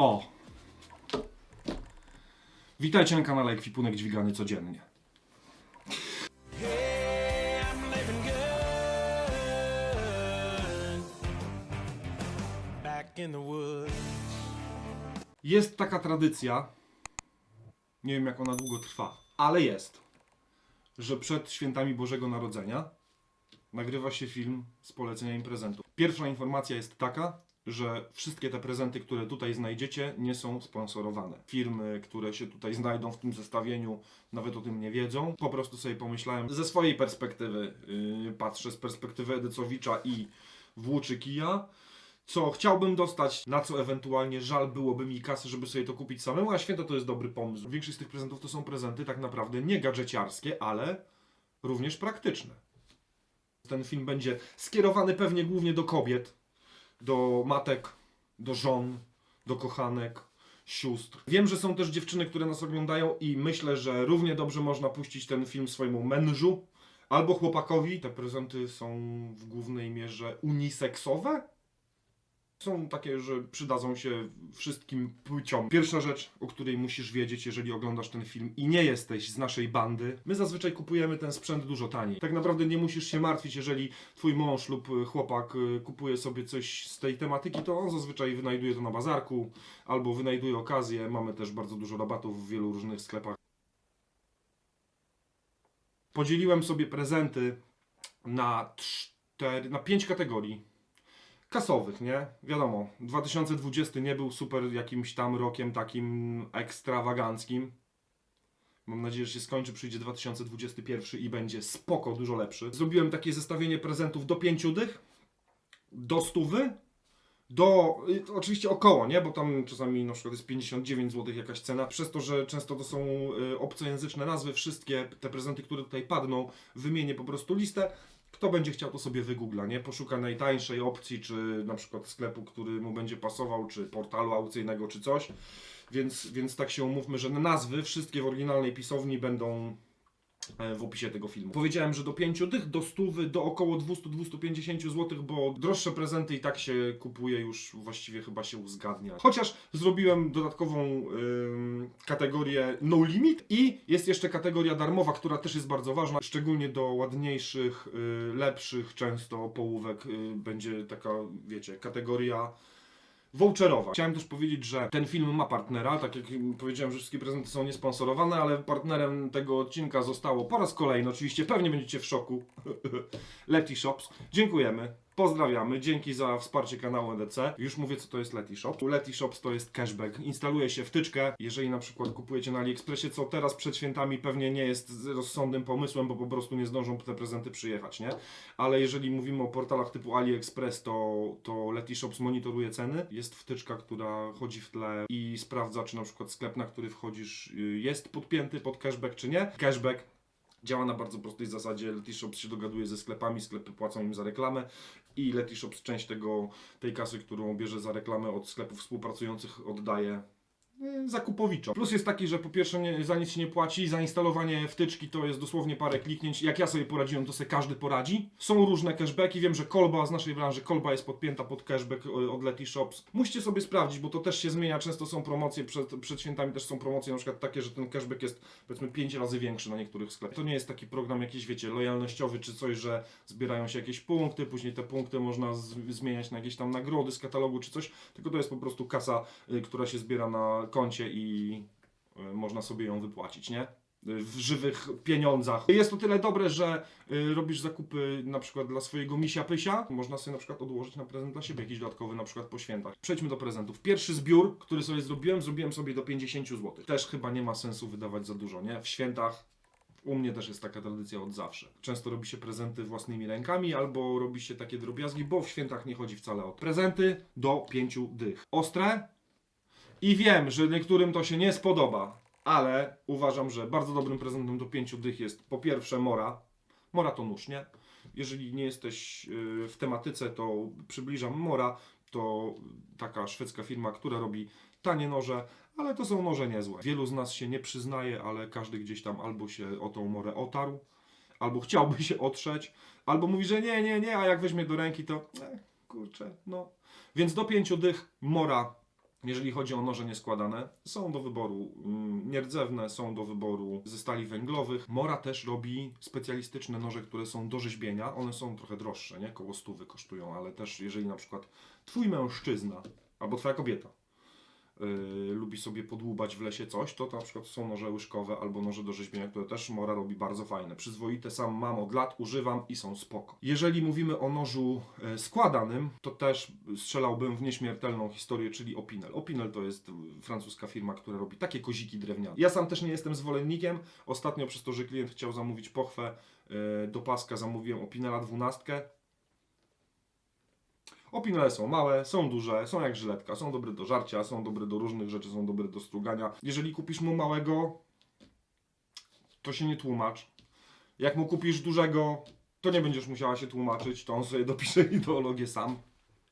O! Witajcie na kanale Ekwipunek Dźwigany Codziennie. Jest taka tradycja, nie wiem jak ona długo trwa, ale jest, że przed świętami Bożego Narodzenia nagrywa się film z poleceniem prezentów. Pierwsza informacja jest taka, że wszystkie te prezenty, które tutaj znajdziecie, nie są sponsorowane. Firmy, które się tutaj znajdą w tym zestawieniu, nawet o tym nie wiedzą. Po prostu sobie pomyślałem, ze swojej perspektywy, yy, patrzę z perspektywy Edycowicza i Włóczy Kija, co chciałbym dostać, na co ewentualnie żal byłoby mi kasy, żeby sobie to kupić samemu, a święto to jest dobry pomysł. Większość z tych prezentów to są prezenty tak naprawdę nie gadżeciarskie, ale również praktyczne. Ten film będzie skierowany pewnie głównie do kobiet, do matek, do żon, do kochanek, sióstr. Wiem, że są też dziewczyny, które nas oglądają i myślę, że równie dobrze można puścić ten film swojemu mężu albo chłopakowi. Te prezenty są w głównej mierze uniseksowe. Są takie, że przydadzą się wszystkim płciom. Pierwsza rzecz, o której musisz wiedzieć, jeżeli oglądasz ten film i nie jesteś z naszej bandy, my zazwyczaj kupujemy ten sprzęt dużo taniej. Tak naprawdę nie musisz się martwić, jeżeli twój mąż lub chłopak y, kupuje sobie coś z tej tematyki, to on zazwyczaj wynajduje to na bazarku albo wynajduje okazję. Mamy też bardzo dużo rabatów w wielu różnych sklepach. Podzieliłem sobie prezenty na cztery, na pięć kategorii kasowych, nie? Wiadomo, 2020 nie był super jakimś tam rokiem takim ekstrawaganckim. Mam nadzieję, że się skończy, przyjdzie 2021 i będzie spoko, dużo lepszy. Zrobiłem takie zestawienie prezentów do pięciu dych, do stówy, do, y, oczywiście około, nie? Bo tam czasami na przykład jest 59 zł jakaś cena. Przez to, że często to są y, obcojęzyczne nazwy, wszystkie te prezenty, które tutaj padną, wymienię po prostu listę. Kto będzie chciał, to sobie wygoogla, nie? Poszuka najtańszej opcji, czy na przykład sklepu, który mu będzie pasował, czy portalu aukcyjnego, czy coś. Więc, więc tak się umówmy, że nazwy wszystkie w oryginalnej pisowni będą w opisie tego filmu. Powiedziałem, że do 5 dych, do stówy, do około 200-250 zł, bo droższe prezenty i tak się kupuje już właściwie chyba się uzgadnia. Chociaż zrobiłem dodatkową ym, kategorię no limit i jest jeszcze kategoria darmowa, która też jest bardzo ważna, szczególnie do ładniejszych, y, lepszych często połówek y, będzie taka, wiecie, kategoria voucherowa. Chciałem też powiedzieć, że ten film ma partnera, tak jak powiedziałem, że wszystkie prezenty są niesponsorowane, ale partnerem tego odcinka zostało po raz kolejny, oczywiście pewnie będziecie w szoku, Leti Shops. Dziękujemy. Pozdrawiamy, dzięki za wsparcie kanału EDC. Już mówię, co to jest Leti Shop. Leti Shops to jest cashback. Instaluje się wtyczkę, jeżeli na przykład kupujecie na AliExpressie, co teraz przed świętami pewnie nie jest rozsądnym pomysłem, bo po prostu nie zdążą te prezenty przyjechać, nie? Ale jeżeli mówimy o portalach typu AliExpress, to, to Leti Shops monitoruje ceny. Jest wtyczka, która chodzi w tle i sprawdza, czy na przykład sklep, na który wchodzisz, y, jest podpięty pod cashback, czy nie. Cashback Działa na bardzo prostej zasadzie. Letyshops się dogaduje ze sklepami, sklepy płacą im za reklamę i Letyshops część tego, tej kasy, którą bierze za reklamę od sklepów współpracujących oddaje e, zakupowiczom. Plus jest taki, że po pierwsze nie, za nic się nie płaci, zainstalowanie wtyczki to jest dosłownie parę kliknięć. Jak ja sobie poradziłem, to sobie każdy poradzi. Są różne cashbacki, wiem, że kolba z naszej branży, kolba jest podpięta pod cashback e, od Letyshops. Musicie sobie sprawdzić, bo to też się zmienia, często są promocje, przed, przed świętami też są promocje, na przykład takie, że ten cashback jest powiedzmy 5 razy większy na niektórych sklepach. To nie jest taki program jakiś, wiecie, lojalnościowy czy coś, że zbierają się jakieś punkty, później te punkty można zmieniać na jakieś tam nagrody z katalogu czy coś, tylko to jest po prostu kasa, y, która się zbiera na koncie i y, można sobie ją wypłacić, nie? W żywych pieniądzach. Jest to tyle dobre, że y, robisz zakupy na przykład dla swojego misia pysia. Można sobie na przykład odłożyć na prezent dla siebie jakiś dodatkowy, na przykład po świętach. Przejdźmy do prezentów. Pierwszy zbiór, który sobie zrobiłem, zrobiłem sobie do 50 zł. Też chyba nie ma sensu wydawać za dużo, nie? W świętach u mnie też jest taka tradycja od zawsze. Często robi się prezenty własnymi rękami, albo robi się takie drobiazgi, bo w świętach nie chodzi wcale o to. Prezenty do pięciu dych. Ostre? I wiem, że niektórym to się nie spodoba, ale uważam, że bardzo dobrym prezentem do pięciu dych jest po pierwsze mora. Mora to nóż, nie? Jeżeli nie jesteś yy, w tematyce, to przybliżam mora. To taka szwedzka firma, która robi tanie noże, ale to są noże niezłe. Wielu z nas się nie przyznaje, ale każdy gdzieś tam albo się o tą morę otarł, albo chciałby się otrzeć, albo mówi, że nie, nie, nie, a jak weźmie do ręki, to e, kurczę, no. Więc do pięciu dych mora Jeżeli chodzi o noże nieskładane, są do wyboru mm, nierdzewne, są do wyboru ze stali węglowych. Mora też robi specjalistyczne noże, które są do rzeźbienia. One są trochę droższe, nie? Koło stówy kosztują, ale też jeżeli na przykład twój mężczyzna albo twoja kobieta yy, lubi sobie podłubać w lesie coś, to, to na przykład są noże łyżkowe albo noże do rzeźbienia, które też Mora robi bardzo fajne. Przyzwoite sam mam od lat, używam i są spoko. Jeżeli mówimy o nożu e, składanym, to też strzelałbym w nieśmiertelną historię, czyli Opinel. Opinel to jest y, francuska firma, która robi takie koziki drewniane. Ja sam też nie jestem zwolennikiem. Ostatnio przez to, że klient chciał zamówić pochwę e, do paska, zamówiłem Opinela 12. Opinele są małe, są duże, są jak żyletka, są dobre do żarcia, są dobre do różnych rzeczy, są dobre do strugania. Jeżeli kupisz mu małego, to się nie tłumacz. Jak mu kupisz dużego, to nie będziesz musiała się tłumaczyć, to on sobie dopisze ideologię sam.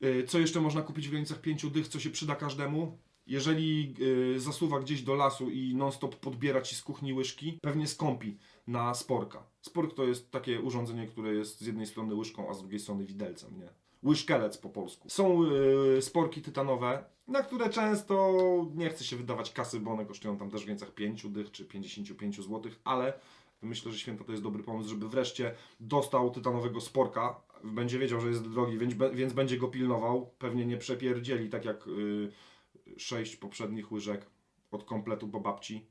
Yy, Co jeszcze można kupić w granicach pięciu dych, co się przyda każdemu? Jeżeli yy, zasuwa gdzieś do lasu i non-stop podbiera ci z kuchni łyżki, pewnie skąpi na sporka. Spork to jest takie urządzenie, które jest z jednej strony łyżką, a z drugiej strony widelcem, nie? Łyżkelec po polsku. Są yy, sporki tytanowe, na które często nie chce się wydawać kasy, bo one kosztują tam też w granicach 5 dych czy 55 zł, ale myślę, że święta to jest dobry pomysł, żeby wreszcie dostał tytanowego sporka. Będzie wiedział, że jest drogi, więc, więc będzie go pilnował. Pewnie nie przepierdzieli, tak jak yy, sześć poprzednich łyżek od kompletu po babci.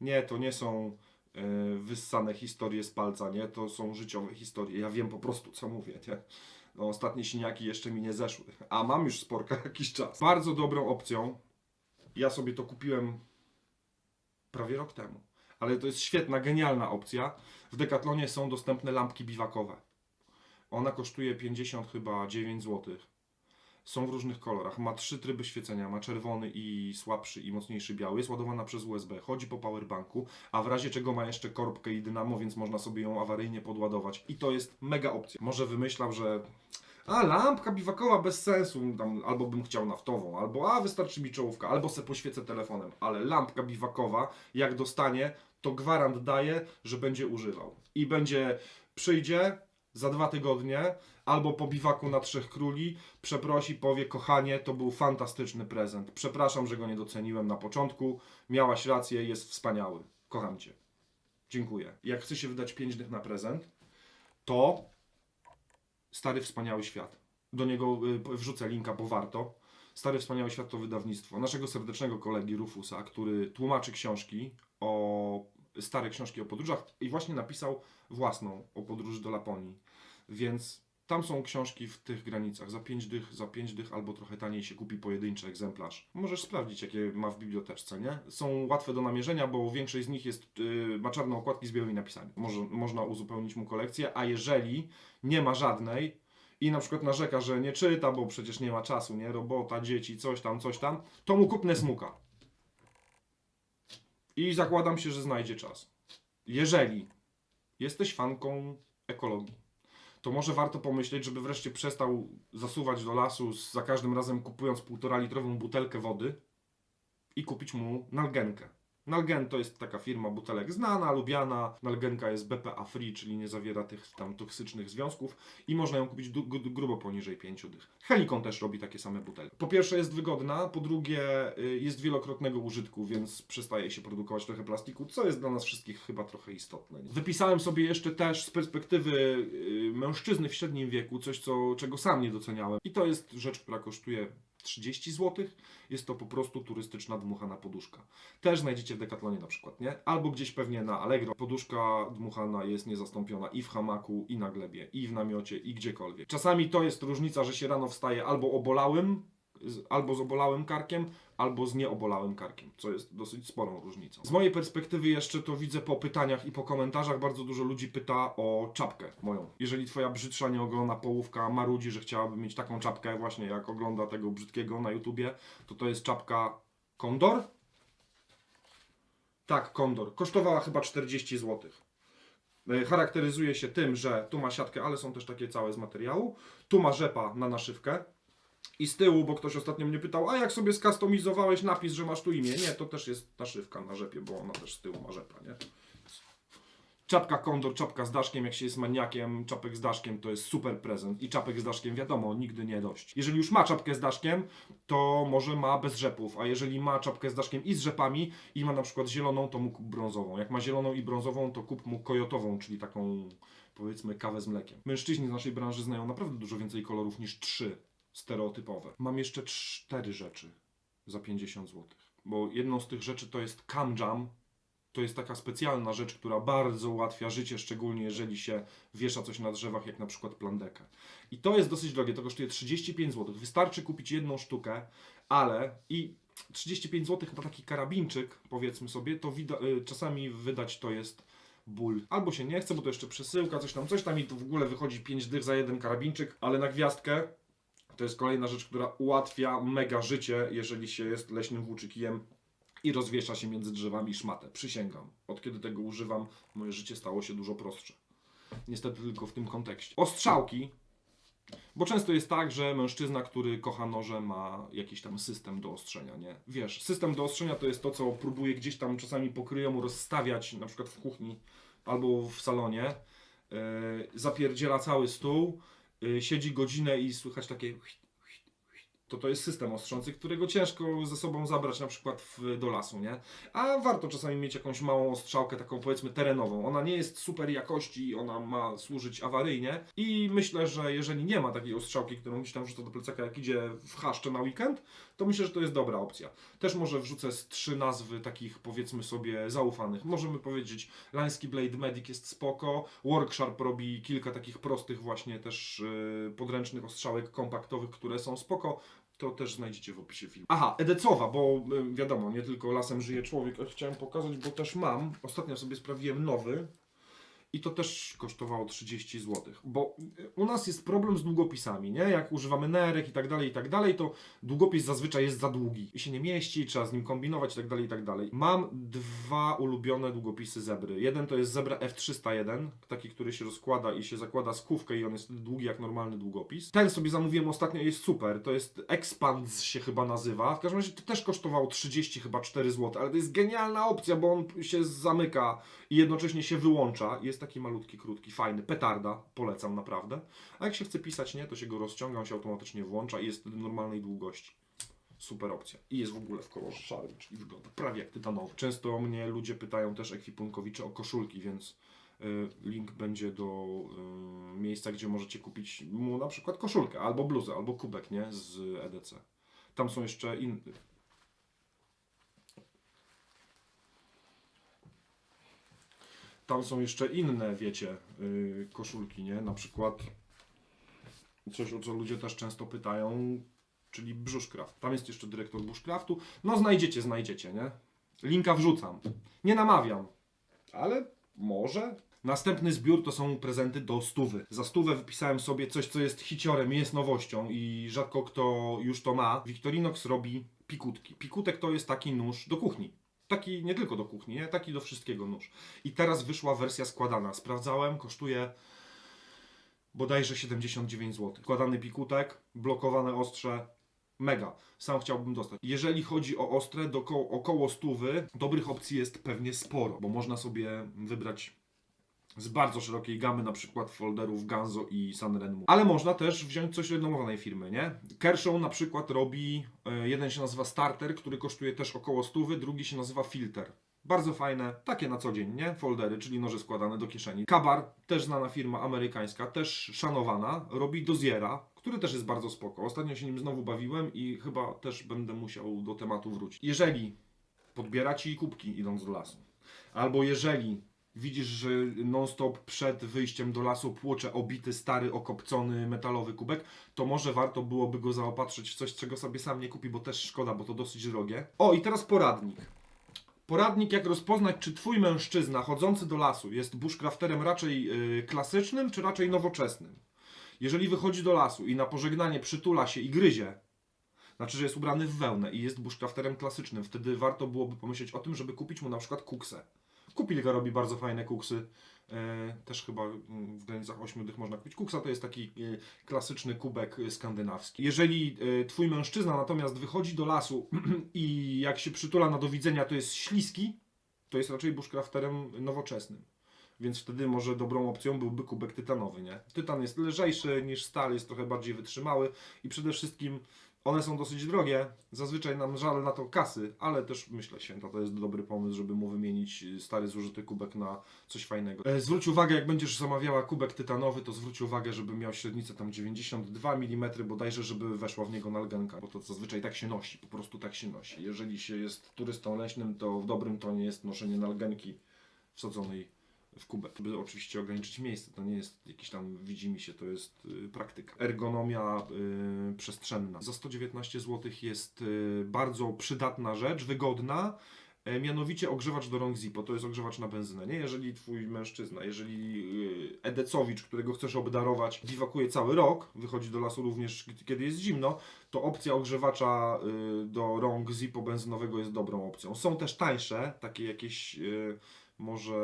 Nie, to nie są wyssane historie z palca, nie? To są życiowe historie. Ja wiem po prostu, co mówię, nie? No, ostatnie siniaki jeszcze mi nie zeszły, a mam już sporka jakiś czas. Bardzo dobrą opcją. Ja sobie to kupiłem prawie rok temu. Ale to jest świetna, genialna opcja. W Decathlonie są dostępne lampki biwakowe. Ona kosztuje 50 chyba 9 zł. Są w różnych kolorach. Ma trzy tryby świecenia. Ma czerwony i słabszy i mocniejszy biały. Jest ładowana przez USB. Chodzi po powerbanku, a w razie czego ma jeszcze korbkę i dynamo, więc można sobie ją awaryjnie podładować. I to jest mega opcja. Może wymyślał, że a, lampka biwakowa bez sensu, tam, albo bym chciał naftową, albo a, wystarczy mi czołówka, albo se poświecę telefonem, ale lampka biwakowa, jak dostanie, to gwarant daje, że będzie używał. I będzie, przyjdzie za dwa tygodnie, albo po biwaku na Trzech Króli, przeprosi, powie, kochanie, to był fantastyczny prezent, przepraszam, że go nie doceniłem na początku, miałaś rację, jest wspaniały, kocham Cię. Dziękuję. Jak chce się wydać pięć na prezent, to Stary Wspaniały Świat. Do niego y, wrzucę linka, bo warto. Stary Wspaniały Świat to wydawnictwo naszego serdecznego kolegi Rufusa, który tłumaczy książki o stare książki o podróżach i właśnie napisał własną o podróży do Laponii. Więc tam są książki w tych granicach. Za 5 dych, za 5 dych albo trochę taniej się kupi pojedynczy egzemplarz. Możesz sprawdzić, jakie ma w biblioteczce, nie? Są łatwe do namierzenia, bo większość z nich jest, yy, ma czarne okładki z białymi napisami. Może, można uzupełnić mu kolekcję, a jeżeli nie ma żadnej i na przykład narzeka, że nie czyta, bo przecież nie ma czasu, nie? Robota, dzieci, coś tam, coś tam, to mu kupnę smuka. I zakładam się, że znajdzie czas. Jeżeli jesteś fanką ekologii, to może warto pomyśleć, żeby wreszcie przestał zasuwać do lasu za każdym razem kupując półtora litrową butelkę wody i kupić mu nalgenkę. Nalgen to jest taka firma butelek znana, lubiana. Nalgenka jest BPA free, czyli nie zawiera tych tam toksycznych związków i można ją kupić grubo poniżej 5 dych. Helikon też robi takie same butelki. Po pierwsze jest wygodna, po drugie y, jest wielokrotnego użytku, więc przestaje się produkować trochę plastiku, co jest dla nas wszystkich chyba trochę istotne. Wypisałem sobie jeszcze też z perspektywy y, mężczyzny w średnim wieku coś, co, czego sam nie doceniałem. I to jest rzecz, która kosztuje 30 zł. Jest to po prostu turystyczna dmuchana poduszka. Też znajdziecie w Decathlonie na przykład, nie? Albo gdzieś pewnie na Allegro. Poduszka dmuchana jest niezastąpiona i w hamaku, i na glebie, i w namiocie, i gdziekolwiek. Czasami to jest różnica, że się rano wstaje albo obolałym, z- albo z obolałym karkiem, albo z nieobolałym karkiem, co jest dosyć sporą różnicą. Z mojej perspektywy jeszcze to widzę po pytaniach i po komentarzach bardzo dużo ludzi pyta o czapkę moją. Jeżeli twoja brzydsza nieogolona połówka marudzi, że chciałaby mieć taką czapkę właśnie jak ogląda tego brzydkiego na YouTubie, to to jest czapka Kondor? Tak, Kondor. Kosztowała chyba 40 zł. E, Charakteryzuje się tym, że tu ma siatkę, ale są też takie całe z materiału. Tu ma rzepa na naszywkę. I z tyłu, bo ktoś ostatnio mnie pytał, a jak sobie skustomizowałeś napis, że masz tu imię? Nie, to też jest naszywka na rzepie, bo ona też z tyłu ma rzepa, nie? Czapka kondor, czapka z daszkiem, jak się jest maniakiem, czapek z daszkiem to jest super prezent. I czapek z daszkiem wiadomo, nigdy nie dość. Jeżeli już ma czapkę z daszkiem, to może ma bez rzepów, a jeżeli ma czapkę z daszkiem i z rzepami i ma na przykład zieloną, to mu kup brązową. Jak ma zieloną i brązową, to kup mu kojotową, czyli taką powiedzmy kawę z mlekiem. Mężczyźni z naszej branży znają naprawdę dużo więcej kolorów niż trzy stereotypowe. Mam jeszcze cztery rzeczy za 50 zł. Bo jedną z tych rzeczy to jest Cam Jam. To jest taka specjalna rzecz, która bardzo ułatwia życie, szczególnie jeżeli się wiesza coś na drzewach, jak na przykład plandekę. I to jest dosyć drogie, to kosztuje 35 zł. Wystarczy kupić jedną sztukę, ale i 35 zł na taki karabinczyk, powiedzmy sobie, to y, czasami wydać to jest ból. Albo się nie chce, bo to jeszcze przesyłka, coś tam, coś tam i w ogóle wychodzi 5 dych za jeden karabinczyk, ale na gwiazdkę to jest kolejna rzecz, która ułatwia mega życie, jeżeli się jest leśnym włóczykiem i rozwiesza się między drzewami szmatę. Przysięgam. Od kiedy tego używam, moje życie stało się dużo prostsze. Niestety tylko w tym kontekście. Ostrzałki. Bo często jest tak, że mężczyzna, który kocha noże, ma jakiś tam system do ostrzenia, nie? Wiesz, system do ostrzenia to jest to, co próbuje gdzieś tam czasami pokryjomu rozstawiać, na przykład w kuchni albo w salonie. Yy, zapierdziela cały stół, siedzi godzinę i słychać takie to to jest system ostrzący, którego ciężko ze sobą zabrać na przykład w, do lasu, nie? A warto czasami mieć jakąś małą ostrzałkę, taką powiedzmy terenową. Ona nie jest super jakości, ona ma służyć awaryjnie i myślę, że jeżeli nie ma takiej ostrzałki, którą gdzieś tam wrzuca do plecaka, jak idzie w chaszcze na weekend, to myślę, że to jest dobra opcja. Też może wrzucę z trzy nazwy takich powiedzmy sobie zaufanych. Możemy powiedzieć Lański Blade Medic jest spoko, Worksharp robi kilka takich prostych właśnie też yy, podręcznych ostrzałek kompaktowych, które są spoko to też znajdziecie w opisie filmu. Aha, edecowa, bo wiadomo, nie tylko lasem żyje człowiek, chciałem pokazać, bo też mam. Ostatnio sobie sprawiłem nowy i to też kosztowało 30 zł. Bo u nas jest problem z długopisami, nie? Jak używamy nerek i tak dalej, i tak dalej, to długopis zazwyczaj jest za długi i się nie mieści, trzeba z nim kombinować i tak dalej, i tak dalej. Mam dwa ulubione długopisy zebry. Jeden to jest zebra F301, taki, który się rozkłada i się zakłada skówkę i on jest długi jak normalny długopis. Ten sobie zamówiłem ostatnio jest super. To jest Expans się chyba nazywa. W każdym razie to też kosztowało 30 chyba 4 zł, ale to jest genialna opcja, bo on się zamyka i jednocześnie się wyłącza. Jest taki malutki, krótki, fajny, petarda, polecam naprawdę. A jak się chce pisać nie, to się go rozciąga, on się automatycznie włącza i jest wtedy normalnej długości. Super opcja. I jest w ogóle w kolorze szarym, czyli wygląda prawie jak tytanowy. Często mnie ludzie pytają też ekwipunkowicze o koszulki, więc y, link będzie do y, miejsca, gdzie możecie kupić mu na przykład koszulkę, albo bluzę, albo kubek, nie? Z EDC. Tam są jeszcze inne. Tam są jeszcze inne, wiecie, y, koszulki, nie? Na przykład coś, o co ludzie też często pytają, czyli Brzuszkraft. Tam jest jeszcze dyrektor Bushcraftu. No znajdziecie, znajdziecie, nie? Linka wrzucam. Nie namawiam, ale może. Następny zbiór to są prezenty do stówy. Za stówę wypisałem sobie coś, co jest hiciorem, jest nowością i rzadko kto już to ma. Victorinox robi pikutki. Pikutek to jest taki nóż do kuchni. Taki nie tylko do kuchni, nie? taki do wszystkiego nóż. I teraz wyszła wersja składana. Sprawdzałem, kosztuje bodajże 79 zł. Składany pikutek, blokowane ostrze, mega. Sam chciałbym dostać. Jeżeli chodzi o ostre, do ko- około stówy, dobrych opcji jest pewnie sporo, bo można sobie wybrać z bardzo szerokiej gamy, na przykład folderów Ganzo i Sanrenmu. Ale można też wziąć coś renomowanej firmy, nie? Kershaw na przykład robi, e, jeden się nazywa Starter, który kosztuje też około stówy, drugi się nazywa Filter. Bardzo fajne, takie na co dzień, nie? Foldery, czyli noże składane do kieszeni. Kabar, też znana firma amerykańska, też szanowana, robi Doziera, który też jest bardzo spoko. Ostatnio się nim znowu bawiłem i chyba też będę musiał do tematu wrócić. Jeżeli podbiera ci kubki idąc do lasu, albo jeżeli widzisz, że non-stop przed wyjściem do lasu płocze obity, stary, okopcony metalowy kubek, to może warto byłoby go zaopatrzyć w coś, czego sobie sam nie kupi, bo też szkoda, bo to dosyć drogie. O, i teraz poradnik. Poradnik, jak rozpoznać, czy twój mężczyzna chodzący do lasu jest bushcrafterem raczej yy, klasycznym, czy raczej nowoczesnym. Jeżeli wychodzi do lasu i na pożegnanie przytula się i gryzie, znaczy, że jest ubrany w wełnę i jest bushcrafterem klasycznym, wtedy warto byłoby pomyśleć o tym, żeby kupić mu na przykład kuksę. Kupilka robi bardzo fajne kuksy. E, też chyba mm, w granicach 8 dych można kupić. Kuksa to jest taki e, klasyczny kubek e, skandynawski. Jeżeli twój mężczyzna natomiast wychodzi do lasu i jak się przytula na do widzenia, to jest śliski, to jest raczej bushcrafterem nowoczesnym. Więc wtedy może dobrą opcją byłby kubek tytanowy, nie? Tytan jest lżejszy niż stal, jest trochę bardziej wytrzymały i przede wszystkim one są dosyć drogie. Zazwyczaj nam żal na to kasy, ale też myślę, święta to jest dobry pomysł, żeby mu wymienić y, stary zużyty kubek na coś fajnego. E, zwróć uwagę, jak będziesz zamawiała kubek tytanowy, to zwróć uwagę, żeby miał średnicę tam 92 mm bodajże, żeby weszła w niego nalgenka, bo to zazwyczaj tak się nosi, po prostu tak się nosi. Jeżeli się jest turystą leśnym, to w dobrym tonie jest noszenie nalgenki wsadzonej w kubek. By oczywiście ograniczyć miejsce, to nie jest jakiś tam widzimy się, to jest y, praktyka. Ergonomia y, przestrzenna. Za 119 zł jest y, bardzo przydatna rzecz, wygodna. E, Mianowicie ogrzewacz do rąk Zippo, to jest ogrzewacz na benzynę, nie? Jeżeli twój mężczyzna, jeżeli y, Edecowicz, którego chcesz obdarować, biwakuje cały rok, wychodzi do lasu również kiedy jest zimno, to opcja ogrzewacza y, do rąk Zippo benzynowego jest dobrą opcją. Są też tańsze, takie jakieś może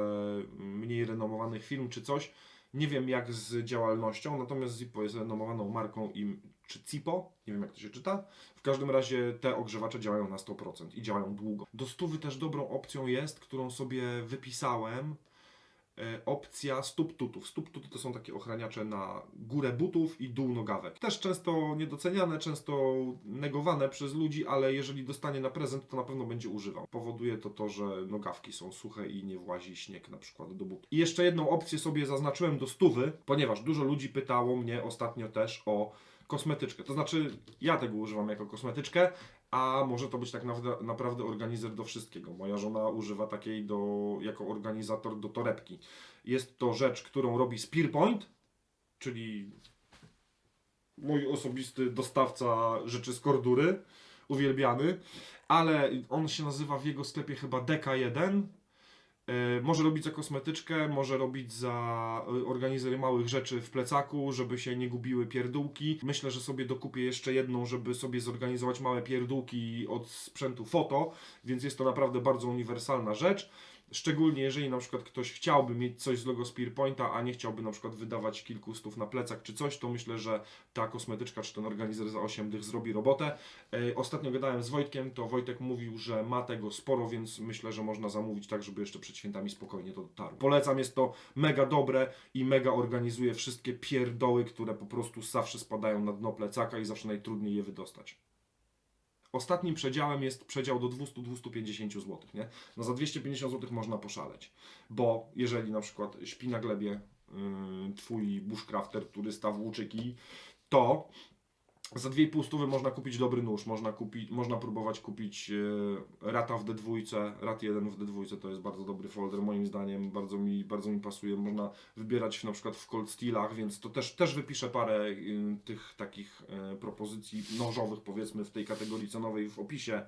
mniej renomowanych firm czy coś. Nie wiem jak z działalnością, natomiast Zippo jest renomowaną marką i czy Cipo, nie wiem jak to się czyta. W każdym razie te ogrzewacze działają na 100% i działają długo. Do stówy też dobrą opcją jest, którą sobie wypisałem, opcja stóp tutów. Stóp tuty to są takie ochraniacze na górę butów i dół nogawek. Też często niedoceniane, często negowane przez ludzi, ale jeżeli dostanie na prezent, to na pewno będzie używał. Powoduje to to, że nogawki są suche i nie włazi śnieg na przykład do butów. I jeszcze jedną opcję sobie zaznaczyłem do stówy, ponieważ dużo ludzi pytało mnie ostatnio też o kosmetyczkę. To znaczy, ja tego używam jako kosmetyczkę, a może to być tak naprawdę, organizer do wszystkiego. Moja żona używa takiej do, jako organizator do torebki. Jest to rzecz, którą robi Spearpoint, czyli mój osobisty dostawca rzeczy z kordury, uwielbiany, ale on się nazywa w jego sklepie chyba DK1. E, Może robić za kosmetyczkę, może robić za e, organizer małych rzeczy w plecaku, żeby się nie gubiły pierdółki. Myślę, że sobie dokupię jeszcze jedną, żeby sobie zorganizować małe pierdółki od sprzętu foto, więc jest to naprawdę bardzo uniwersalna rzecz. Szczególnie jeżeli na przykład ktoś chciałby mieć coś z logo Spearpointa, a nie chciałby na przykład wydawać kilku stów na plecak czy coś, to myślę, że ta kosmetyczka czy ten organizer za 8 dych zrobi robotę. E, Ostatnio gadałem z Wojtkiem, to Wojtek mówił, że ma tego sporo, więc myślę, że można zamówić tak, żeby jeszcze przed świętami spokojnie to dotarło. Polecam, jest to mega dobre i mega organizuje wszystkie pierdoły, które po prostu zawsze spadają na dno plecaka i zawsze najtrudniej je wydostać. Ostatnim przedziałem jest przedział do 200-250 zł, nie? No za 250 zł można poszaleć, bo jeżeli na przykład śpi na glebie yy, twój bushcrafter, turysta, włóczyki, to za 2,5 stówy można kupić dobry nóż, można, kupić, można próbować kupić e, Rata w D2, Rat 1 w D2 to jest bardzo dobry folder moim zdaniem, bardzo mi, bardzo mi pasuje, można wybierać na przykład w Cold Steelach, więc to też, też wypiszę parę y, tych takich e, propozycji nożowych powiedzmy w tej kategorii cenowej w opisie,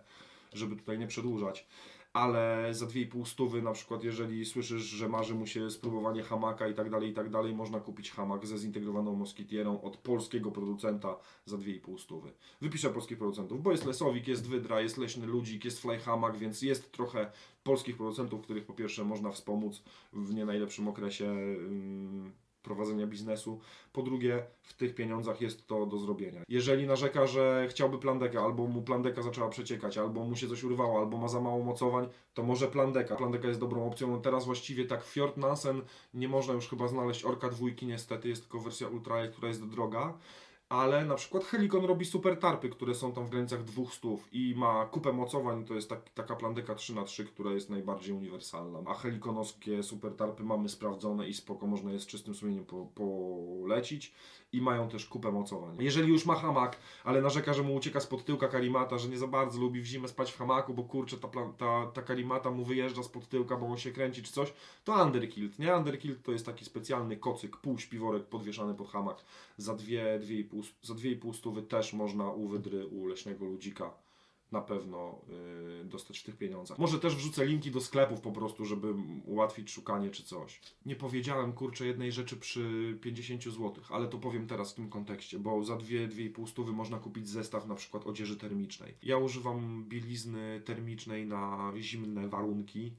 żeby tutaj nie przedłużać. Ale za 2,5 stówy na przykład jeżeli słyszysz, że marzy mu się spróbowanie hamaka i tak dalej, i tak dalej, można kupić hamak ze zintegrowaną moskitierą od polskiego producenta za 2,5 stówy. Wypiszę polskich producentów, bo jest Lesowik, jest Wydra, jest Leśny Ludzik, jest Fly Hamak, więc jest trochę polskich producentów, których po pierwsze można wspomóc w nie najlepszym okresie ym, prowadzenia biznesu. Po drugie, w tych pieniądzach jest to do zrobienia. Jeżeli narzeka, że chciałby plandeka, albo mu plandeka zaczęła przeciekać, albo mu się coś urwało, albo ma za mało mocowań, to może plandeka. Plandeka jest dobrą opcją. No teraz właściwie tak Fjord Nansen nie można już chyba znaleźć Orka dwójki, niestety jest tylko wersja Ultra, która jest droga. Ale na przykład Helikon robi super tarpy, które są tam w granicach 200 i ma kupę mocowań, to jest tak, taka plandeka 3x3, która jest najbardziej uniwersalna. A helikonowskie super tarpy mamy sprawdzone i spoko, można je z czystym sumieniem po, polecić i mają też kupę mocowań. Jeżeli już ma hamak, ale narzeka, że mu ucieka spod tyłka kalimata, że nie za bardzo lubi w zimę spać w hamaku, bo kurczę, ta, ta, ta kalimata mu wyjeżdża spod tyłka, bo on się kręci czy coś, to underkilt, nie? Underkilt to jest taki specjalny kocyk, półśpiworek podwieszany pod hamak. Za 2,5 za 2,5 stówy też można u Wydry, u Leśnego Ludzika na pewno yy, dostać w tych pieniądzach. Może też wrzucę linki do sklepów po prostu, żeby ułatwić szukanie czy coś. Nie powiedziałem, kurczę, jednej rzeczy przy 50 zł, ale to powiem teraz w tym kontekście, bo za 2-2,5 stówy można kupić zestaw na przykład odzieży termicznej. Ja używam bielizny termicznej na zimne warunki,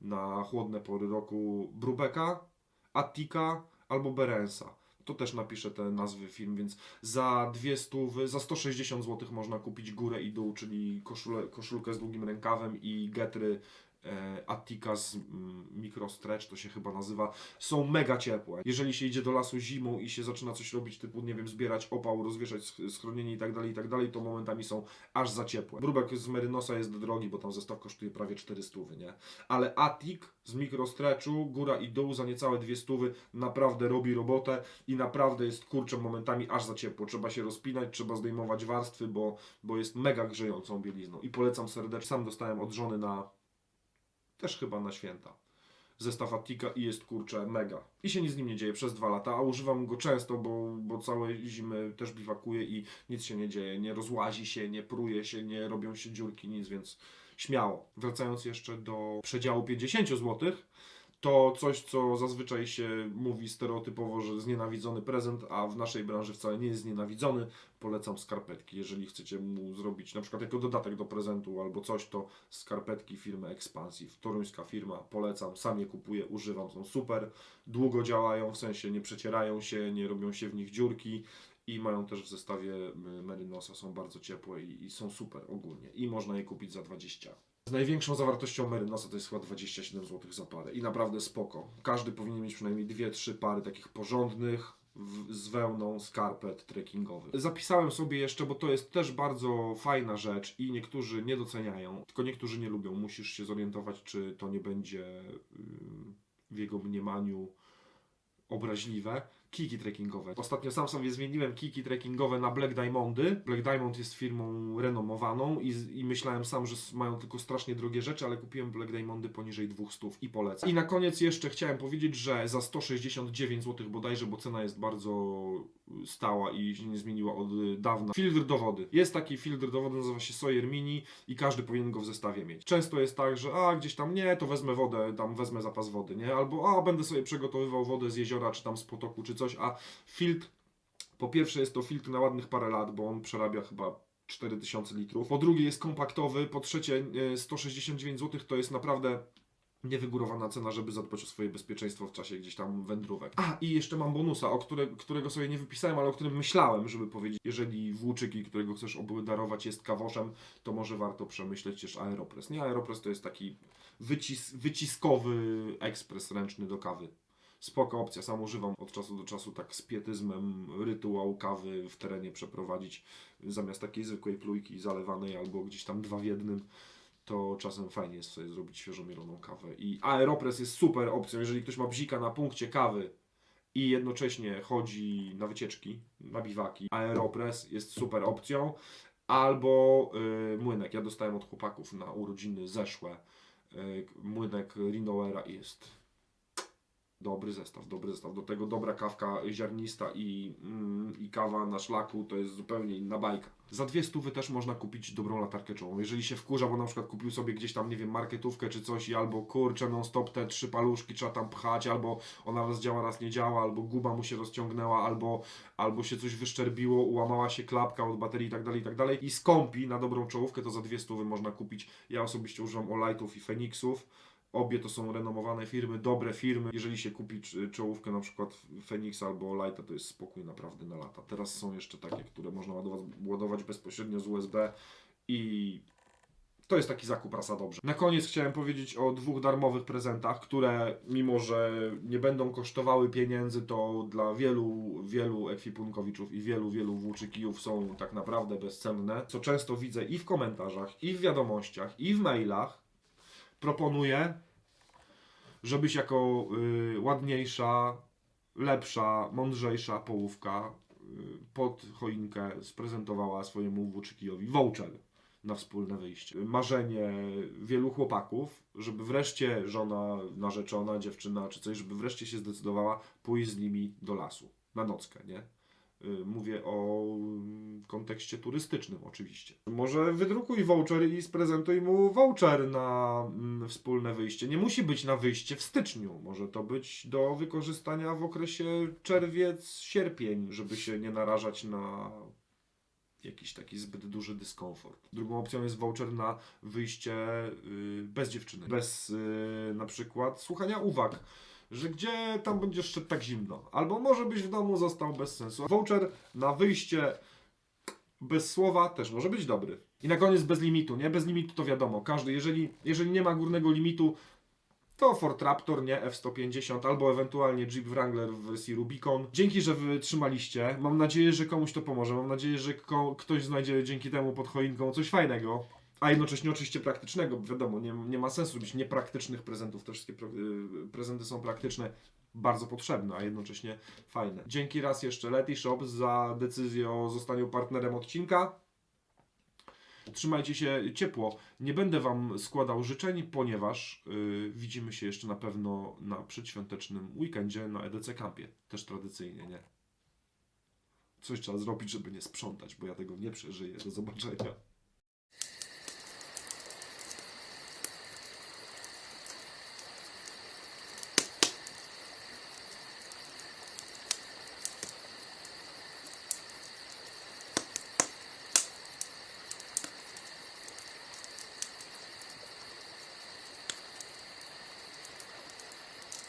na chłodne pory roku Brubeka, Attika albo Berensa. To też napiszę te nazwy firm, więc za 200, za 160 zł można kupić górę i dół, czyli koszulę, koszulkę z długim rękawem i getry Attica z mm, Microstretch, to się chyba nazywa, są mega ciepłe. Jeżeli się idzie do lasu zimą i się zaczyna coś robić, typu, nie wiem, zbierać opał, rozwieszać sch- schronienie i tak dalej, i tak dalej, to momentami są aż za ciepłe. Brubek z Merynosa jest drogi, bo tam zestaw kosztuje prawie 400, nie? Ale Attic z Microstretchu, góra i dół za niecałe dwie stówy, naprawdę robi robotę i naprawdę jest, kurczę, momentami aż za ciepło. Trzeba się rozpinać, trzeba zdejmować warstwy, bo, bo jest mega grzejącą bielizną. I polecam serdecznie. Sam dostałem od żony na, też chyba na święta zestaw Attika i jest kurczę mega. I się nic z nim nie dzieje przez dwa lata, a używam go często, bo, bo całe zimy też biwakuję i nic się nie dzieje. Nie rozłazi się, nie pruje się, nie robią się dziurki, nic, więc śmiało. Wracając jeszcze do przedziału 50 zł, to coś, co zazwyczaj się mówi stereotypowo, że znienawidzony prezent, a w naszej branży wcale nie jest znienawidzony. Polecam skarpetki. Jeżeli chcecie mu zrobić na przykład jako dodatek do prezentu albo coś, to skarpetki firmy Expansive. Toruńska firma, polecam, sam je kupuję, używam, są super. Długo działają, w sensie nie przecierają się, nie robią się w nich dziurki. I mają też w zestawie y, Merinosa, są bardzo ciepłe i, i są super ogólnie. I można je kupić za 20. Z największą zawartością Merynosa to jest chyba 27 zł za parę i naprawdę spoko. Każdy powinien mieć przynajmniej 2-3 pary takich porządnych, w, z wełną, skarpet trekkingowych. Zapisałem sobie jeszcze, bo to jest też bardzo fajna rzecz i niektórzy nie doceniają, tylko niektórzy nie lubią. Musisz się zorientować, czy to nie będzie ym, w jego mniemaniu obraźliwe. Kiki trekkingowe. Ostatnio sam sobie zmieniłem kiki trekkingowe na Black Diamondy. Black Diamond jest firmą renomowaną i, i myślałem sam, że mają tylko strasznie drogie rzeczy, ale kupiłem Black Diamondy poniżej 200 i polecam. I na koniec jeszcze chciałem powiedzieć, że za 169 zł bodajże, bo cena jest bardzo stała i się nie zmieniła od dawna. Filtr do wody. Jest taki filtr do wody, nazywa się Sawyer Mini i każdy powinien go w zestawie mieć. Często jest tak, że a gdzieś tam nie, to wezmę wodę, tam wezmę zapas wody, nie? Albo a będę sobie przygotowywał wodę z jeziora, czy tam z potoku, czy coś, a filtr po pierwsze jest to filtr na ładnych parę lat, bo on przerabia chyba 4000 litrów. Po drugie jest kompaktowy, po trzecie e, 169 zł to jest naprawdę niewygórowana cena, żeby zadbać o swoje bezpieczeństwo w czasie gdzieś tam wędrówek. A i jeszcze mam bonusa, o które, którego sobie nie wypisałem, ale o którym myślałem, żeby powiedzieć. Jeżeli włóczyki, którego chcesz obdarować jest kawoszem, to może warto przemyśleć też Aeropress. Nie, Aeropress to jest taki wycis wyciskowy ekspres ręczny do kawy. Spoko opcja, sam używam od czasu do czasu tak z pietyzmem rytuał kawy w terenie przeprowadzić zamiast takiej zwykłej plujki zalewanej albo gdzieś tam dwa w jednym to czasem fajnie jest sobie zrobić świeżo mieloną kawę. I Aeropress jest super opcją, jeżeli ktoś ma bzika na punkcie kawy i jednocześnie chodzi na wycieczki, na biwaki. Aeropress jest super opcją. Albo y, młynek. Ja dostałem od chłopaków na urodziny zeszłe y, młynek Rinowera i jest dobry zestaw, dobry zestaw. Do tego dobra kawka ziarnista i, mm, i kawa na szlaku to jest zupełnie inna bajka. Za dwie stówy też można kupić dobrą latarkę czołową. Jeżeli się wkurza, bo na przykład kupił sobie gdzieś tam, nie wiem, marketówkę czy coś i albo kurczę non stop te trzy paluszki trzeba tam pchać, albo ona raz działa, raz nie działa, albo guba mu się rozciągnęła, albo, albo się coś wyszczerbiło, ułamała się klapka od baterii i tak dalej, i tak dalej. I skąpi na dobrą czołówkę to za dwie stówy można kupić. Ja osobiście używam Olightów i Fenixów. Obie to są renomowane firmy, dobre firmy. Jeżeli się kupi cz- czołówkę na przykład Phoenixa albo Lighta, to jest spokój naprawdę na lata. Teraz są jeszcze takie, które można ładować, ładować bezpośrednio z USB i to jest taki zakup rasa dobrze. Na koniec chciałem powiedzieć o dwóch darmowych prezentach, które mimo, że nie będą kosztowały pieniędzy, to dla wielu, wielu ekwipunkowiczów i wielu, wielu włóczykijów są tak naprawdę bezcenne. Co często widzę i w komentarzach, i w wiadomościach, i w mailach. Proponuję, żebyś jako y, ładniejsza, lepsza, mądrzejsza połówka y, pod choinkę sprezentowała swojemu włóczykijowi voucher na wspólne wyjście. Marzenie wielu chłopaków, żeby wreszcie żona, narzeczona, dziewczyna czy coś, żeby wreszcie się zdecydowała pójść z nimi do lasu. Na nockę, nie? Y, Mówię o mm, kontekście turystycznym oczywiście. Może wydrukuj voucher i sprezentuj mu voucher na mm, wspólne wyjście. Nie musi być na wyjście w styczniu. Może to być do wykorzystania w okresie czerwiec-sierpień, żeby się nie narażać na jakiś taki zbyt duży dyskomfort. Drugą opcją jest voucher na wyjście y, bez dziewczyny. Bez y, na przykład słuchania uwag, że gdzie tam będzie jeszcze tak zimno. Albo może byś w domu został bez sensu. Voucher na wyjście bez słowa też może być dobry. I na koniec bez limitu, nie? Bez limitu to wiadomo, każdy, jeżeli, jeżeli nie ma górnego limitu, to Ford Raptor, nie F-150, albo ewentualnie Jeep Wrangler w wersji Rubicon. Dzięki, że wytrzymaliście. Mam nadzieję, że komuś to pomoże. Mam nadzieję, że ko- ktoś znajdzie dzięki temu pod choinką coś fajnego. A jednocześnie oczywiście praktycznego, bo wiadomo, nie, nie ma sensu robić niepraktycznych prezentów. Te wszystkie y, prezenty są praktyczne, bardzo potrzebne, a jednocześnie fajne. Dzięki raz jeszcze Leti Shop za decyzję o zostaniu partnerem odcinka. Trzymajcie się ciepło. Nie będę Wam składał życzeń, ponieważ yy, widzimy się jeszcze na pewno na przedświątecznym weekendzie na EDC Campie. Też tradycyjnie, nie? Coś trzeba zrobić, żeby nie sprzątać, bo ja tego nie przeżyję. Do zobaczenia.